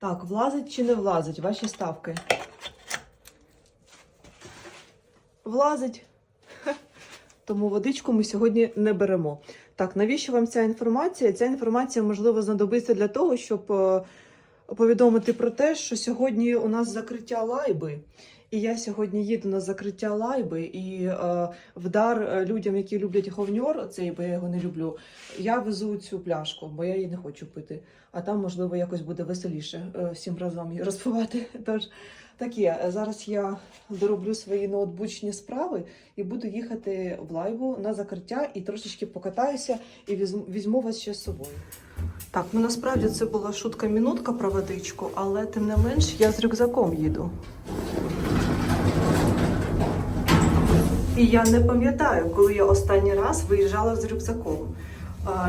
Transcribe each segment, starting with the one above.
Так, влазить чи не влазить ваші ставки? Влазить. Тому водичку ми сьогодні не беремо. Так, навіщо вам ця інформація? Ця інформація можливо знадобиться для того, щоб е, повідомити про те, що сьогодні у нас закриття лайби. І я сьогодні їду на закриття лайби і е, в дар е, людям, які люблять говньор, цей, бо я його не люблю, я везу цю пляшку, бо я її не хочу пити. А там, можливо, якось буде веселіше е, всім разом її розпивати. Тож таке, зараз я дороблю свої ноутбучні справи і буду їхати в лайву на закриття і трошечки покатаюся і візьму, візьму вас ще з собою. Так, ну насправді це була шутка-мінутка про водичку, але тим не менш я з рюкзаком їду. І я не пам'ятаю, коли я останній раз виїжджала з рюкзаком.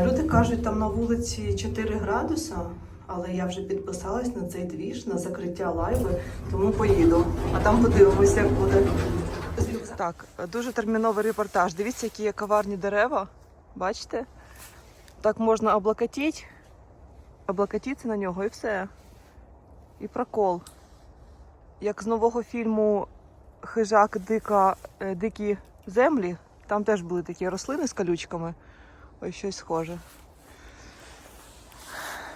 Люди кажуть, там на вулиці 4 градуса, але я вже підписалась на цей двіж, на закриття лайви, тому поїду. А там подивимося, як буде. Так, дуже терміновий репортаж. Дивіться, які є коварні дерева. Бачите? Так можна облокотіть, облокотитися на нього і все. І прокол. Як з нового фільму Хижак дика, е, дикі землі. Там теж були такі рослини з колючками. Ось щось схоже.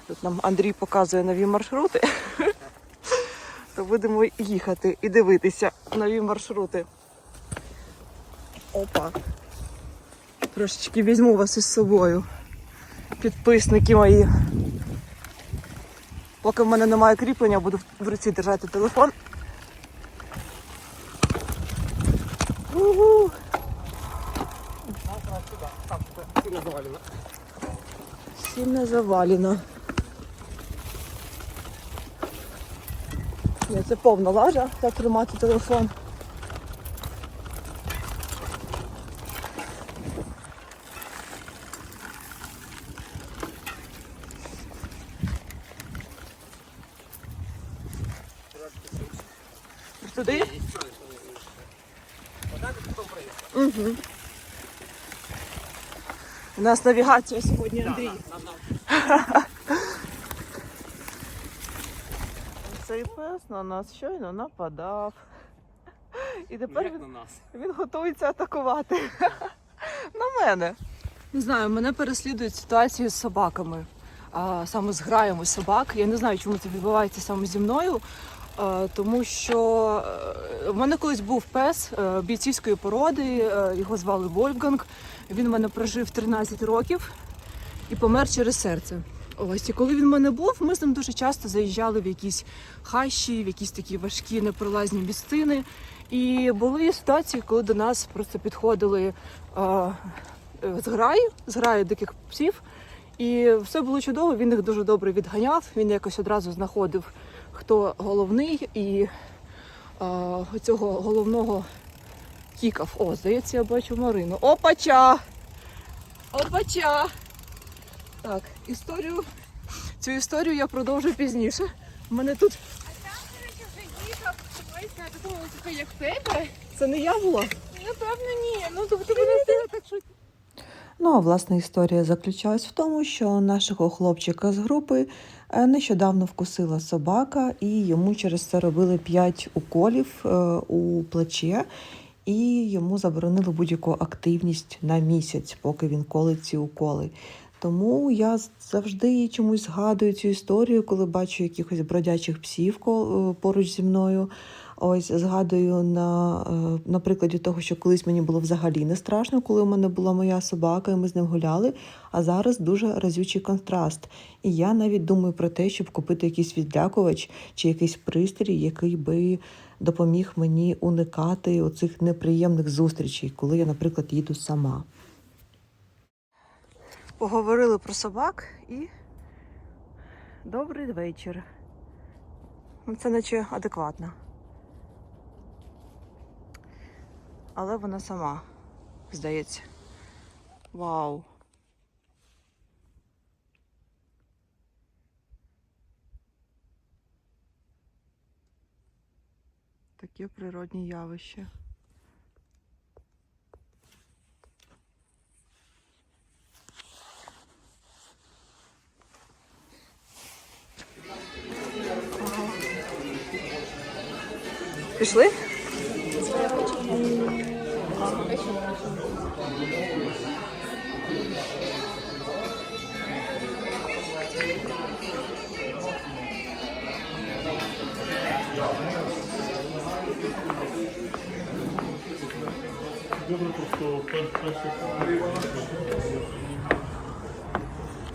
Тут нам Андрій показує нові маршрути. То будемо їхати і дивитися нові маршрути. Опа. Трошечки візьму вас із собою. Підписники мої. Поки в мене немає кріплення, буду в руці держати телефон. Угу. Сильно завалено. Сильно завалено. Ні, це повна лажа, так тримати телефон. Туди? Угу. У нас навігація сьогодні, Андрій. Нам, нам. Цей пес на нас щойно нападав. І тепер він, на нас. він готується атакувати. На мене. Не знаю, мене переслідують ситуації з собаками, а саме з граями собак. Я не знаю, чому це відбувається саме зі мною. е, Тому що е, в мене колись був пес е, бійцівської породи, е, його звали Вольфганг. Він в мене прожив 13 років і помер через серце. Ось і коли він в мене був, ми з ним дуже часто заїжджали в якісь хащі, в якісь такі важкі непролазні місцини. І були ситуації, коли до нас просто підходили е, е, зграї, зграї диких псів. І все було чудово, він їх дуже добре відганяв. Він якось одразу знаходив, хто головний, і е, цього головного кікав. О, здається, я бачу Марину. Опача! Опача! Так, історію. Цю історію я продовжу пізніше. У мене тут А там, коротше, вже їхав, як в тебе. це не я була. Напевно, ні. Ну, тобто не встигла так швидко. Ну а власне історія заключалась в тому, що нашого хлопчика з групи е, нещодавно вкусила собака, і йому через це робили 5 уколів е, у плече, і йому заборонили будь-яку активність на місяць, поки він колить ці уколи. Тому я завжди чомусь згадую цю історію, коли бачу якихось бродячих псів е, поруч зі мною. Ось згадую на, е, на прикладі того, що колись мені було взагалі не страшно, коли у мене була моя собака, і ми з ним гуляли. А зараз дуже разючий контраст. І я навіть думаю про те, щоб купити якийсь відлякувач чи якийсь пристрій, який би допоміг мені уникати оцих неприємних зустрічей, коли я, наприклад, їду сама. Поговорили про собак і добрий вечір. Ну, Це наче адекватно. Але вона сама, здається. Вау. Таке природні явище. Пішли?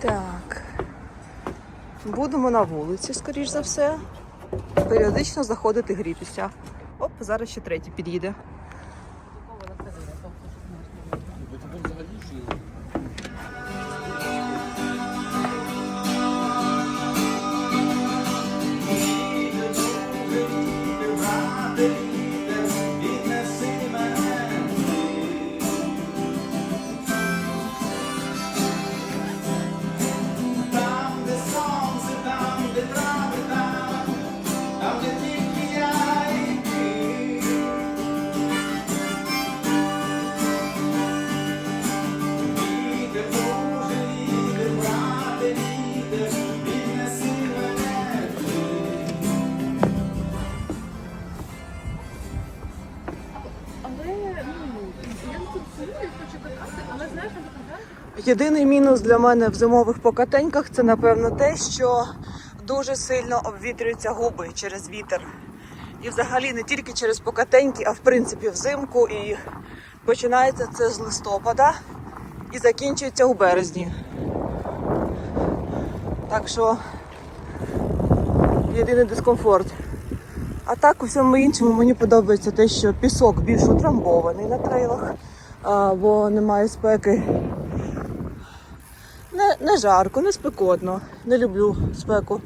Так. Будемо на вулиці, скоріш за все. Періодично заходити грітися. Оп, зараз ще третій під'їде. Єдиний мінус для мене в зимових покатеньках це, напевно, те, що дуже сильно обвітрюються губи через вітер. І взагалі не тільки через покатеньки, а в принципі взимку. І починається це з листопада і закінчується у березні. Так що єдиний дискомфорт. А так у всьому іншому мені подобається те, що пісок більш утрамбований на трейлах, бо немає спеки. Не, жарко, не спекотно. Не люблю спеку.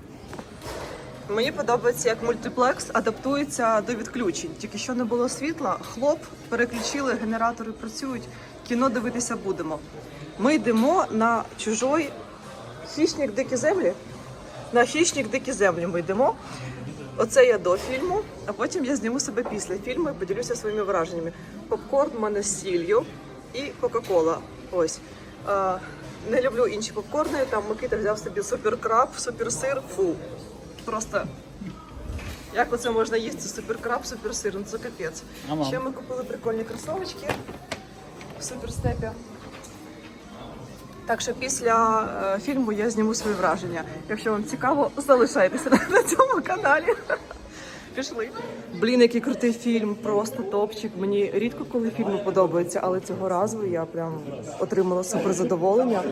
Мені подобається, як мультиплекс адаптується до відключень. Тільки що не було світла, хлоп переключили, генератори працюють, кіно дивитися будемо. Ми йдемо на чужой хищник дикі землі. На хищник дикі землі ми йдемо. Оце я до фільму, а потім я зніму себе після фільму і поділюся своїми враженнями. Попкорн в мене з сіллю і Кока-Кола. Ось. Не люблю інші попкорни. Там Микита взяв собі суперкраб, суперсир. Фу. Просто як оце можна їсти? Суперкраб, суперсир, ну це капець. Ага. Ще ми купили прикольні кросовочки в суперстепі. Так що після е, фільму я зніму свої враження. Якщо вам цікаво, залишайтеся на цьому каналі. Пішли. Блін, який крутий фільм, просто топчик. Мені рідко коли фільми подобаються, але цього разу я прям отримала супер задоволення.